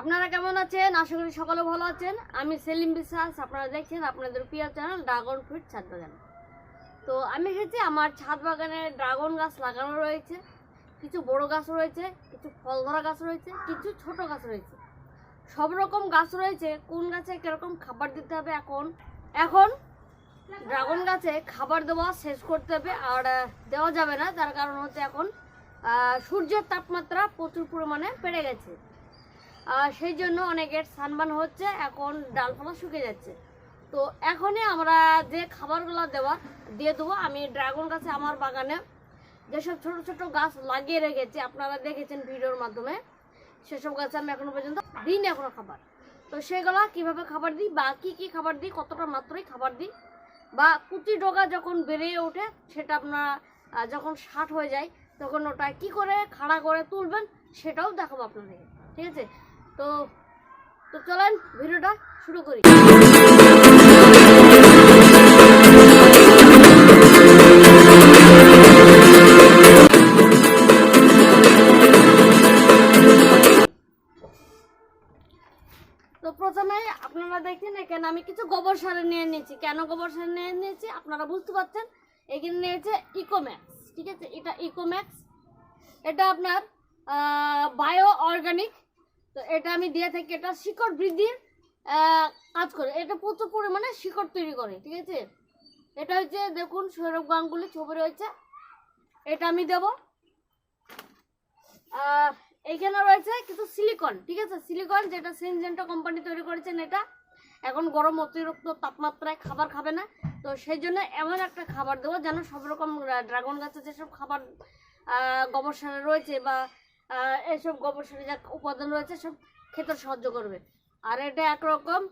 আপনারা কেমন আছেন? আশা করি সকলে ভালো আছেন। আমি সেলিম বিশ্বাস, আপনারা দেখছেন আপনাদের প্রিয় চ্যানেল ড্রাগন ফ্রুট ছাদ বাগান তো আমি এসেছি, আমার ছাদ বাগানে ড্রাগন গাছ লাগানো রয়েছে, কিছু বড় গাছ রয়েছে, কিছু ফল ধরা গাছ রয়েছে, কিছু ছোট গাছ রয়েছে। সব রকম গাছ রয়েছে, কোন গাছে কীরকম খাবার দিতে হবে এখন? এখন ড্রাগন গাছে খাবার দেওয়া শেষ করতে হবে, আর দেওয়া যাবে না। তার কারণ হচ্ছে এখন সূর্যের তাপমাত্রা প্রচুর পরিমাণে বেড়ে গেছে। সেই জন্য অনেকের সানবান হচ্ছে, এখন ডালপালা শুকিয়ে যাচ্ছে। তো এখনই আমরা যে খাবারগুলো দেওয়া দিয়ে দেবো, আমি ড্রাগন গাছে আমার বাগানে যেসব ছোট ছোট গাছ লাগিয়ে রেখেছি, আপনারা দেখেছেন ভিডিওর মাধ্যমে, সেসব গাছে আমি এখনও পর্যন্ত দিই না এখনও খাবার। তো সেগুলো কীভাবে খাবার দিই বা কী কী খাবার দিই, কতটা মাত্রই খাবার দিই, বা কুচি ডগা যখন বেড়ে ওঠে, সেটা আপনারা যখন ষাট হয়ে যায়, তখন ওটা কি করে খাড়া করে তুলবেন, সেটাও দেখাবো আপনাদেরকে। ঠিক আছে? তো তো চলেন ভিডিওটা শুরু করি। তো প্রথমে আপনারা দেখছেন এখানে আমি কিছু গোবর সার নিয়ে নিয়েছি। কেন গোবর সার নিয়ে নিয়েছি? আপনারা বুঝতে পারছেন, এখানে নিয়েছে ইকোম্যাক্স ঠিক আছে? এটা ইকোম্যাক্স এটা আপনার বায়ো অর্গানিক তো এটা আমি দিয়ে থাকি, এটা শিকড় বৃদ্ধির কাজ করে। এটা প্রচুর পরিমাণে শিকড় তৈরি করে, ঠিক আছে? এটা হচ্ছে, দেখুন, সৌরভ গাঙ্গুলি ছবি রয়েছে। এটা আমি দেবো। এইখানে রয়েছে কিছু সিলিকন ঠিক আছে? সিলিকন যেটা সিনজেন্টো কোম্পানি তৈরি করেছেন এটা। এখন গরম অতিরিক্ত তাপমাত্রায় খাবার খাবে না। তো সেই জন্য এমন একটা খাবার দেবো যেন সব রকম ড্রাগন গাছে যেসব খাবার গোবর রয়েছে বা এসব গোবর সারে যা উপাদান রয়েছে সব খেতে সাহায্য করবে। আর এটা একরকম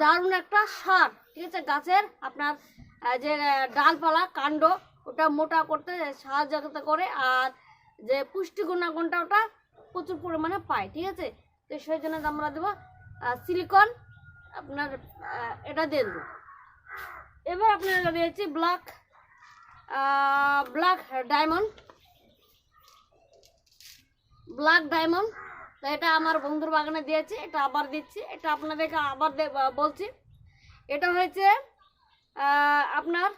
দারুণ একটা সার, ঠিক আছে? গাছের আপনার যে ডালপালা, কাণ্ড, ওটা মোটা করতে সাহায্য করে, আর যে পুষ্টি গুণাগুণটা ওটা প্রচুর পরিমাণে পায়, ঠিক আছে? তো সেই জন্য আমরা দেবো সিলিকন আপনার এটা দিয়ে দেবো। এবার আপনার দিয়েছি black black diamond black diamond তো এটা আমার বন্ধুর বাগানে দিয়েছি, এটা আবার দিচ্ছি, এটা আপনাদেরকে আবার বলছি। এটা হয়েছে আপনার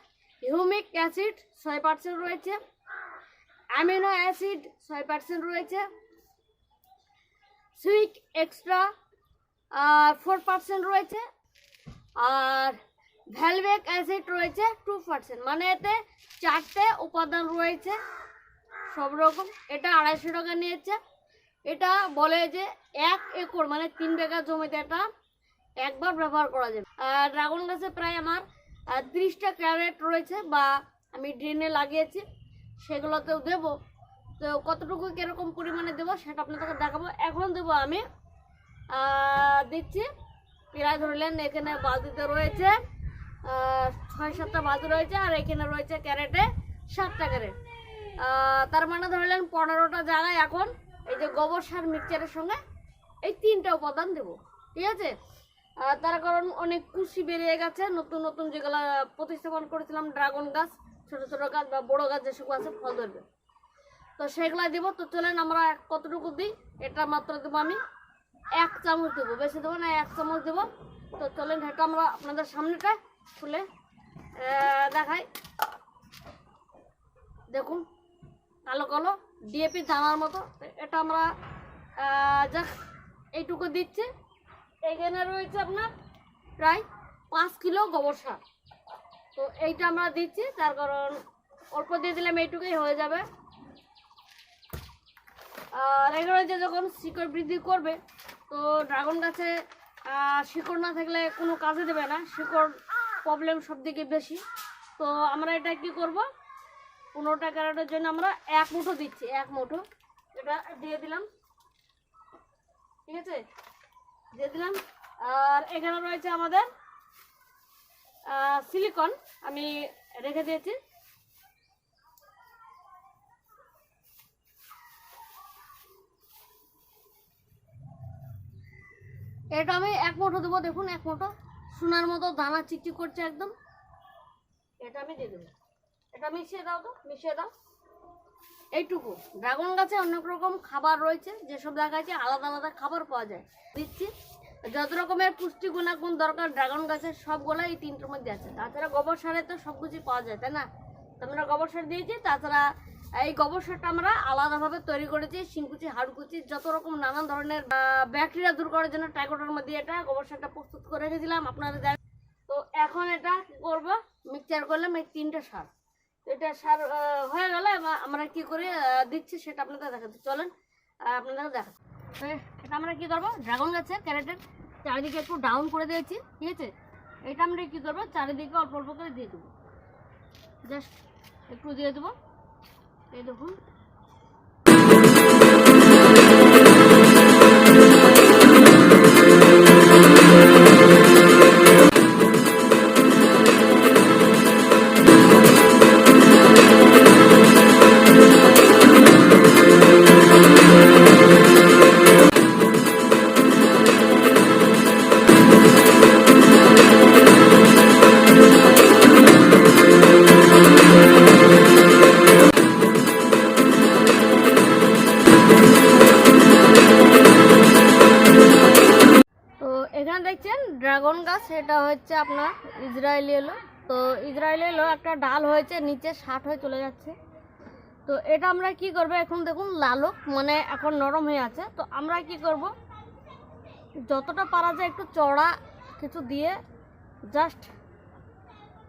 হিউমিক অ্যাসিড ছয় পার্সেন্ট রয়েছে, অ্যামিনো অ্যাসিড ছয় পার্সেন্ট রয়েছে, সুইক এক্সট্রা ফোর পার্সেন্ট রয়েছে, আর ভ্যালভেক অ্যাসিড রয়েছে টু পার্সেন্ট মানে এতে চারটে উপাদান রয়েছে। সব রকম। এটা আড়াইশো টাকা নিয়েছে। এটা বলে যে এক একর মানে তিন বিঘা জমিতে এটা একবার ব্যবহার করা যাবে। আর ড্রাগন গাছে প্রায় আমার তিরিশটা ক্যারেট রয়েছে বা আমি ড্রেনে লাগিয়েছি। সেগুলোতেও দেবো। তো কতটুকু কীরকম পরিমাণে দেবো সেটা আপনাদেরকে দেখাবো। এখন দেবো আমি দিচ্ছি। প্রায় ধরলেন এখানে বালতিতে রয়েছে ছয় সাতটা বালতি রয়েছে আর এখানে রয়েছে ক্যারেটে সাতটা ক্যারেট। তার মানে ধরলেন পনেরোটা জায়গায় এখন এই যে গোবর সার মিক্সচারের সঙ্গে এই তিনটা উপাদান দেবো, ঠিক আছে? তার কারণ অনেক কুশি বেরিয়ে গেছে, নতুন নতুন যেগুলো প্রতিস্থাপন করেছিলাম, ড্রাগন গাছ, ছোট ছোট গাছ বা বড় গাছ যেসব আছে ফল ধরবে। তো সেগুলো দিব, তো চলেন আমরা কতটুকু দিই? এটা মাত্র দেবো আমি এক চামচ দেবো, বেশি দেবো না, এক চামচ দেবো। তো চলেন, এটা আমরা আপনাদের সামনেটা খুলে দেখাই। দেখুন। কালো কালো ডিএপি দানার মতো। এটা আমরা যাক, এইটুকু দিচ্ছি। এখানে রয়েছে আপনার প্রায় পাঁচ কিলো গোবর সার। তো এইটা আমরা দিচ্ছি, তার কারণ অল্প দিয়ে দিলাম এইটুকুই হয়ে যাবে। আর এগুলো যে যখন শিকড় বৃদ্ধি করবে, তো ড্রাগন গাছে শিকড় না থাকলে কোনো কাজে দেবে না। শিকড় প্রবলেম সব দিকে বেশি। তো আমরা এটা কি করব? পনেরোটা ক্যারেটের জন্য আমরা এক মুঠো দিচ্ছি, এক মুঠো। এটা দিয়ে দিলাম। ঠিক আছে? দিয়ে দিলাম। আর এখানে রয়েছে আমাদের সিলিকন আমি রেখে দিয়েছি। এটা আমি এক মুঠো দেবো, দেখুন, এক মুঠো। সোনার মতো দানা চিকচিক করছে একদম। এটা আমি দিয়ে দেবো। এটা মিশিয়ে দাও তো, মিশিয়ে দাও। এইটুকু। ড্রাগন গাছে অনেক রকম খাবার রয়েছে, যেসব জায়গায় আলাদা আলাদা খাবার পাওয়া যায়। দিচ্ছি। যত রকমের পুষ্টি গুণাগুণ দরকার ড্রাগন গাছের সবগুলো এই তিনটের মধ্যে আছে। তাছাড়া গোবর সারে তো সব কিছু পাওয়া যায়, তাই না? আমরা গোবর সার দিয়েছি, তাছাড়া এই গোবর সারটা আমরা আলাদাভাবে তৈরি করেছি, শিংকুচি, হাড়কুচি, যত রকম নানান ধরনের ব্যাকটেরিয়া দূর করার জন্য টাইকোটার মধ্যে এটা গোবর সারটা প্রস্তুত করে রেখেছিলাম, আপনারা তো এখন এটা করব? মিক্সচার করলাম এই তিনটে সার। এটা সার হয়ে গেলে আমরা কি করে দিচ্ছি সেটা আপনাদের দেখাচ্ছি। চলেন আপনাদের দেখাচ্ছি। এটা আমরা কি করব? ড্রাগন গাছের ক্যারেটের চারিদিকে একটু ডাউন করে দিয়েছি, ঠিক আছে? এটা আমরা কি করব? চারিদিকে অল্প অল্প করে দিয়ে দেবো। জাস্ট একটু দিয়ে দেবো। এই দেখুন তো ইসরায়েলি এলো একটা ডাল হয়েছে, নিচে ষাট হয়ে চলে যাচ্ছে। তো এটা আমরা কি করব? এখন দেখুন লালক মানে এখন নরম হয়ে আছে। তো আমরা কি করব? যতটা পারা যায় একটু চড়া কিছু দিয়ে জাস্ট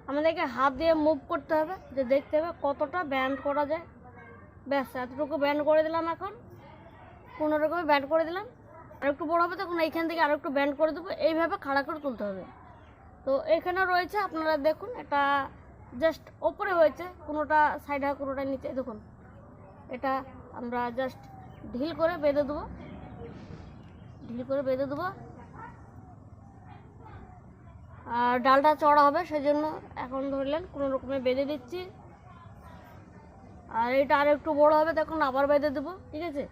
আমাদেরকে হাত দিয়ে মুভ করতে হবে, যে দেখতে হবে কতটা ব্যান্ড করা যায়। ব্যাস, এতটুকু ব্যান্ড করে দিলাম এখন। কোনো রকমে ব্যান্ড করে দিলাম। আর একটু বড় হবে তখন এইখান থেকে আর একটু ব্যান্ড করে দেবো। এইভাবে খাড়া করে তুলতে হবে। তো এখানে রয়েছে, আপনারা দেখুন, এটা জাস্ট ওপরে হয়েছে, কোনোটা সাইডে কোনোটা নিচে। দেখুন, এটা আমরা জাস্ট ঢিল করে বেঁধে দেবো। ঢিল করে বেঁধে দেবো। আর ডালটা চড়া হবে, সেজন্য এখন ধরলেন, কোনো রকমে বেঁধে দিচ্ছি। আর এটা আর একটু বড় হবে, তখন আবার বেঁধে দেবো, ঠিক আছে?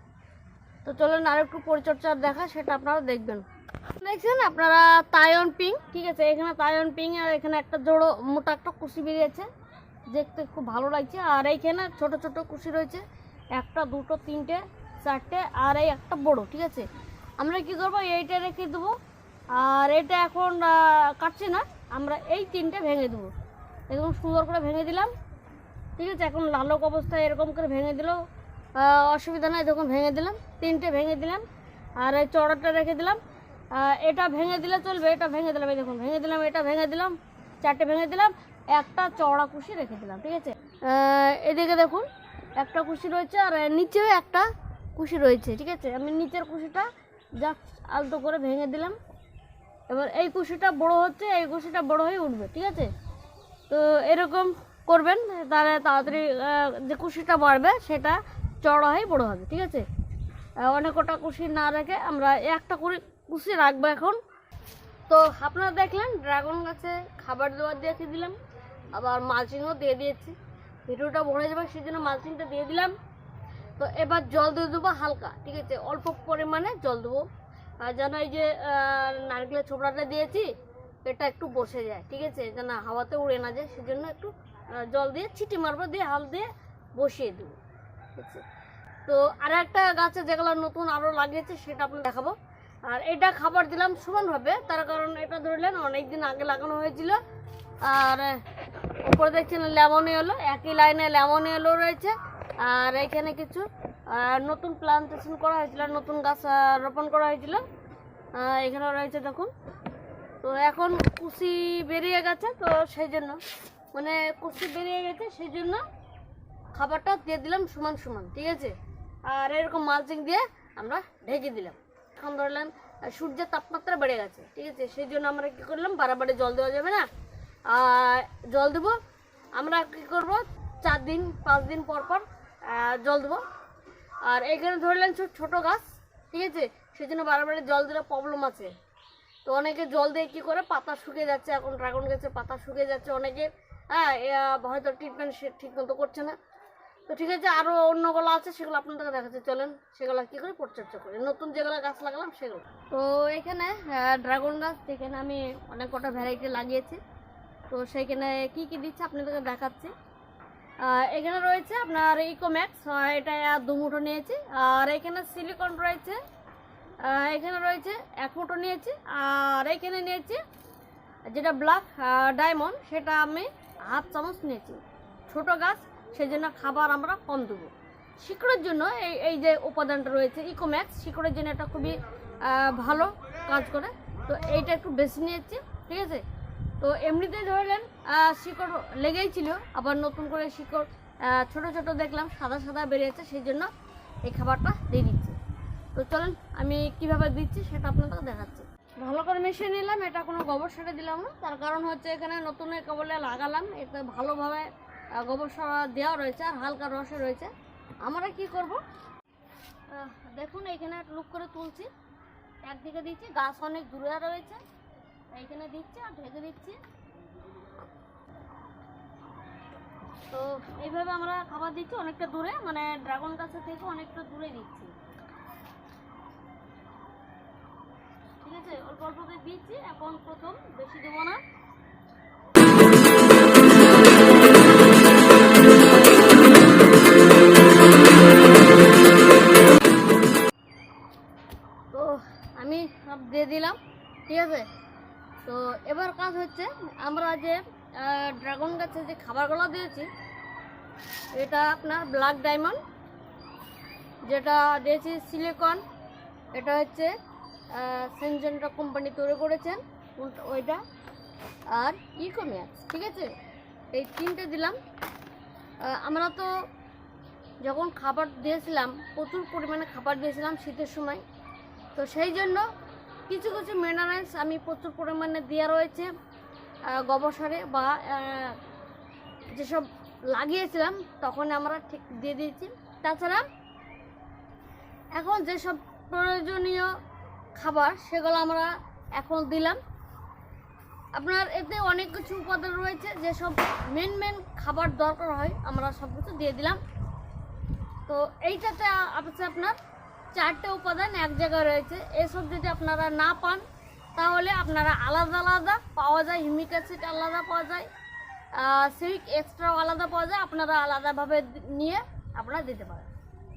তো চলেন আর একটু পরিচর্যা দেখা সেটা আপনারা দেখবেন। দেখছেন আপনারা তায়ন পিং ঠিক আছে এখানে তায়ন পিং আর এখানে একটা জোড়ো মোটা একটা কুশি বেরিয়েছে। দেখতে খুব ভালো লাগছে। আর এইখানে ছোট ছোট কুশি রয়েছে একটা দুটো তিনটে চারটে আর এই একটা বড় ঠিক আছে? আমরা কি করব? এইটা রেখে দেবো। আর এটা এখন কাটছি না আমরা এই তিনটে ভেঙে দেবো। এরকম সুন্দর করে ভেঙে দিলাম ঠিক আছে? এখন লালক অবস্থায় এরকম করে ভেঙে আহ, অসুবিধা নাই দেখুন ভেঙে দিলাম তিনটে ভেঙে দিলাম। আর এই চড়াটা রেখে দিলাম। এটা ভেঙে দিলে চলবে, এটা ভেঙে দিলাম, এই দেখুন, ভেঙে দিলাম, এটা ভেঙে দিলাম, চারটে ভেঙে দিলাম, একটা চড়া কুশি রেখে দিলাম, ঠিক আছে? এদিকে দেখুন, একটা কুশি রয়েছে আর নিচেও একটা কুশি রয়েছে, ঠিক আছে? আমি নিচের কুশিটা জাস্ট আলতো করে ভেঙে দিলাম। এবার এই কুশিটা বড় হচ্ছে, এই কুশিটা বড় হয়ে উঠবে, ঠিক আছে? তো এরকম করবেন, তাহলে তাড়াতাড়ি যে কুশিটা বাড়বে, সেটা চড়া হয়ে বড় হবে, ঠিক আছে? অনেক কটা কুশি না রেখে আমরা একটা করে কুশি রাখব এখন। তো আপনারা দেখলেন, ড্রাগন গাছে খাবার দেওয়ার দিয়ে দিলাম, আবার মালচিংও দিয়ে দিয়েছি। ভিডিওটা ভরে যাবে সেই জন্য মালচিংটা দিয়ে দিলাম। তো এবার জল দিয়ে দেবো হালকা, ঠিক আছে? অল্প পরিমাণে জল দেবো। আর যেন এই যে নারকেলের ছোবড়াটা দিয়েছি, এটা একটু বসে যায়, ঠিক আছে? যেন হাওয়াতে উড়ে না যায়, সেজন্য একটু জল দিয়ে ছিটি মারবো, দিয়ে হাল দিয়ে বসিয়ে দেবো, ঠিক আছে? তো আর একটা গাছে যেগুলো নতুন আরও লাগিয়েছে, সেটা আপনার দেখাবো। আর এটা খাবার দিলাম সমানভাবে তার কারণ এটা ধরলেন অনেক দিন আগে লাগানো হয়েছিল। আর উপরে দেখছেন লেমন এলো একই লাইনে লেমন এলো রয়েছে। আর এখানে কিছু নতুন প্লান্টেশন করা হয়েছিল নতুন গাছ রোপণ করা হয়েছিল। আহ, এখানে রয়েছে দেখুন। তো এখন কুশি বেরিয়ে গেছে তো সেই জন্য মানে কুশি বেরিয়ে গেছে সেই জন্য খাবারটা দিয়ে দিলাম সমান সমান ঠিক আছে? আর এরকম মালচিং দিয়ে আমরা ঢেকে দিলাম। এখন ধরলাম সূর্যের তাপমাত্রা বেড়ে গেছে, ঠিক আছে? সেই জন্য আমরা কি করলাম, বারাবারে জল দেওয়া যাবে না? জল দেবো, আমরা কি করব? চার দিন, পাঁচ দিন পর পর জল দেবো। আর এখানে ধরলেন ছোট গাছ, ঠিক আছে? সেই জন্য বারবার জল দিলে প্রবলেম আছে। তো অনেকে জল দিয়ে কি করে? পাতা শুকিয়ে যাচ্ছে, এখন ড্রাগন গাছের পাতা শুকিয়ে যাচ্ছে অনেকে। হ্যাঁ হয়তো ট্রিটমেন্ট সে ঠিক মতো করছে না। তো ঠিক আছে আরও অন্যগুলো আছে, সেগুলো আপনাদেরকে দেখাচ্ছে। চলেন, সেগুলো কী করে, পরিচর্যা করি। নতুন যেগুলো গাছ লাগালাম, সেগুলো। তো এখানে ড্রাগন গাছ, যেখানে আমি অনেক কটা ভ্যারাইটি লাগিয়েছি। তো সেখানে কি কি দিচ্ছে আপনাদেরকে দেখাচ্ছি। এখানে রয়েছে আপনার ইকোম্যাক্স এটা দু মুঠো নিয়েছি। আর এখানে সিলিকন রয়েছে। এখানে রয়েছে এক মুঠো নিয়েছি। আর এখানে নিয়েছি যেটা ব্ল্যাক ডায়মন্ড সেটা আমি হাফ চামচ নিয়েছি। ছোট গাছ সেই জন্য খাবার আমরা কম দেবো। শিকড়ের জন্য এই এই যে উপাদানটা রয়েছে ইকোম্যাক্স শিকড়ের জন্য এটা খুবই ভালো কাজ করে। তো এইটা একটু বেশি নিয়েছি, ঠিক আছে? তো এমনিতেই ধরলেন শিকড় লেগেই ছিল, আবার নতুন করে শিকড় ছোট ছোট দেখলাম, সাদা সাদা বেরিয়েছে সেই জন্য এই খাবারটা দিয়ে দিচ্ছি। তো চলেন, আমি কীভাবে দিচ্ছি সেটা আপনাদের দেখাচ্ছি। ভালো করে মিশিয়ে নিলাম, এটা কোনো গোবর সারে দিলাম না। তার কারণ হচ্ছে এখানে নতুন কেবলে লাগালাম, এতে ভালোভাবে গোবর সারা দেওয়া রয়েছে, আর হালকা রসে রয়েছে। আমরা কি করব? দেখুন, এখানে লুক করে তুলছি। একদিকে দিচ্ছি, গাছ অনেক দূরে রয়েছে। এইখানে দিচ্ছি আর ঢেকে দিচ্ছি। তো এইভাবে আমরা খাবার দিচ্ছি, অনেকটা দূরে মানে ড্রাগন গাছের থেকে অনেকটা দূরে দিচ্ছি। ঠিক আছে, অল্প অল্প দিচ্ছি, এখন প্রথম বেশি দেবো না। দিয়ে দিলাম, ঠিক আছে? তো এবার কাজ হচ্ছে আমরা যে ড্রাগন গাছে যে খাবারগুলো দিয়েছি, এটা আপনার ব্ল্যাক ডায়মন্ড, যেটা দিয়েছি সিলিকন, এটা হচ্ছে সেনজেন্টা কোম্পানি তৈরি করেছেন ওইটা, আর ইকোম্যাক্স, ঠিক আছে? এই তিনটে দিলাম। আমরা তো যখন খাবার দিয়েছিলাম, প্রচুর পরিমাণে খাবার দিয়েছিলাম শীতের সময়, তো সেই জন্য কিছু কিছু মিনারেলস আমি প্রচুর পরিমাণে দেওয়া রয়েছে আহ, গোবর সারে বা যেসব লাগিয়েছিলাম তখন আমরা ঠিক দিয়ে দিয়েছি। তাছাড়া এখন যেসব প্রয়োজনীয় খাবার সেগুলো আমরা এখন দিলাম। আপনার এতে অনেক কিছু উপাদান রয়েছে যেসব মেন মেন খাবার দরকার হয় আমরা সব কিছু দিয়ে দিলাম। তো এইটাতে আছে আপনার চারটে উপাদান এক জায়গায় রয়েছে। এসব যদি আপনারা না পান, তাহলে আপনারা আলাদা আলাদা পাওয়া যায়, হিউমিক অ্যাসিড আলাদা পাওয়া যায় সিউইক এক্সট্রাও আলাদা পাওয়া যায়, আপনারা আলাদাভাবে নিয়ে আপনারা দিতে পারেন।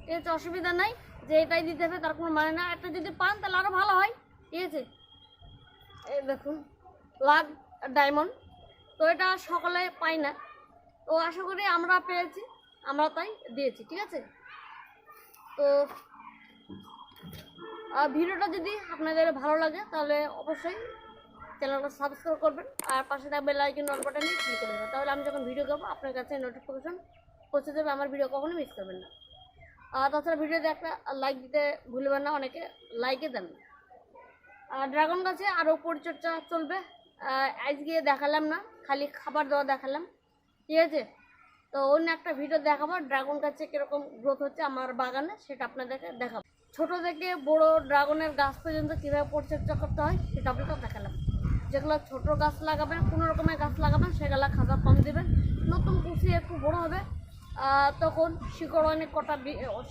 ঠিক আছে, অসুবিধা নাই, যে এটাই দিতে হবে তার কোনো মানে না। একটা যদি পান, তাহলে আরও ভালো হয়। ঠিক আছে? এই দেখুন, লাগ, ডায়মন্ড। তো এটা সকলে পাই না। তো আশা করি আমরা পেয়েছি, আমরা তাই দিয়েছি, ঠিক আছে? তো ভিডিওটা যদি আপনাদের ভালো লাগে, তাহলে অবশ্যই চ্যানেলটা সাবস্ক্রাইব করবেন, আর পাশে থাকবে লাইক অন বাটনে ক্লিক করে তাহলে আমি যখন ভিডিও করব আপনার কাছে নোটিফিকেশন পৌঁছে দেবে আমার ভিডিও কখনো মিস করবেন না। আর তাছাড়া ভিডিওতে একটা লাইক দিতে ভুলবেন না, অনেকে লাইকে দেন। আর ড্রাগন গাছে আরও পরিচর্যা চলবে। আজকে দেখালাম না, খালি খাবার দেওয়া দেখালাম। ঠিক আছে? তো অন্য একটা ভিডিও দেখাবো ড্রাগন গাছে কীরকম গ্রোথ হচ্ছে আমার বাগানে, সেটা আপনাদেরকে দেখাবো। ছোট থেকে বড় ড্রাগনের গাছ পর্যন্ত কীভাবে পরিচর্যা করতে হয়, সেটা আপনাকে দেখালাম। যেগুলো ছোট গাছ লাগাবেন, কোনো রকমের গাছ লাগাবেন, সেগুলো খাবার কম দেবেন। নতুন কুচি একটু বড় হবে তখন শিকড় অনেক কটা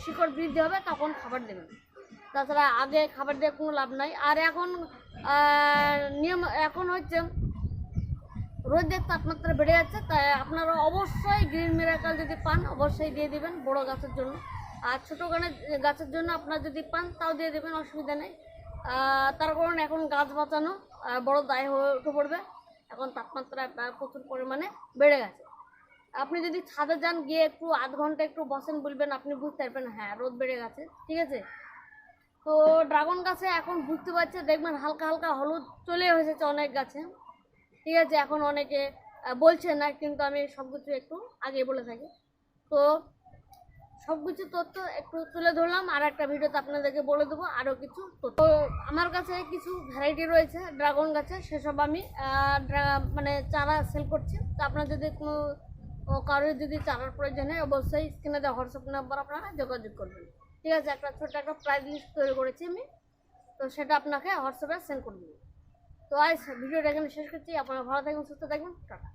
শিকড় বৃদ্ধি হবে, তখন খাবার দেবেন। তাছাড়া আগে খাবার দিয়ে কোনো লাভ নাই। আর এখন নিয়ম, এখন হচ্ছে রোদের তাপমাত্রা বেড়ে যাচ্ছে, তাই আপনারা অবশ্যই গ্রিন মিরাকাল যদি পান, অবশ্যই দিয়ে দিবেন বড় গাছের জন্য। আর ছোটো গানের গাছের জন্য আপনারা যদি পান, তাও দিয়ে দেবেন, অসুবিধা নেই। তার কারণ এখন গাছ বাঁচানো বড় দায় হয়ে উঠে পড়বে। এখন তাপমাত্রা প্রচুর পরিমাণে বেড়ে গেছে। আপনি যদি ছাদে যান, গিয়ে একটু আধ ঘণ্টা একটু বসেন বলবেন, আপনি বুঝতে পারবেন হ্যাঁ রোদ বেড়ে গেছে, ঠিক আছে? তো ড্রাগন গাছে এখন বুঝতে পারছে, দেখবেন হালকা হালকা হলুদ চলে এসেছে অনেক গাছে, ঠিক আছে? এখন অনেকে বলছে না, কিন্তু আমি সব কিছু একটু আগে বলে থাকি। তো সব কিছু তথ্য একটু তুলে ধরলাম আর একটা ভিডিওতে আপনাদেরকে বলে দেবো আরও কিছু। তো আমার কাছে কিছু ভ্যারাইটি রয়েছে ড্রাগন গাছে, সেসব আমি মানে চারা সেল করছি। তো আপনার যদি কোনো কারোর যদি চারার প্রয়োজন হয়, অবশ্যই স্ক্রিনে দেওয়া হোয়াটসঅ্যাপ নাম্বার আপনারা যোগাযোগ করবেন। ঠিক আছে, একটা ছোট্ট একটা প্রাইস লিস্ট তৈরি করেছি আমি। তো সেটা আপনাকে হোয়াটসঅ্যাপে সেন্ড করে দেবো। তো আজ ভিডিওটা এখানে শেষ করছি, আপনারা ভালো থাকবেন, সুস্থ থাকবেন, টাটা।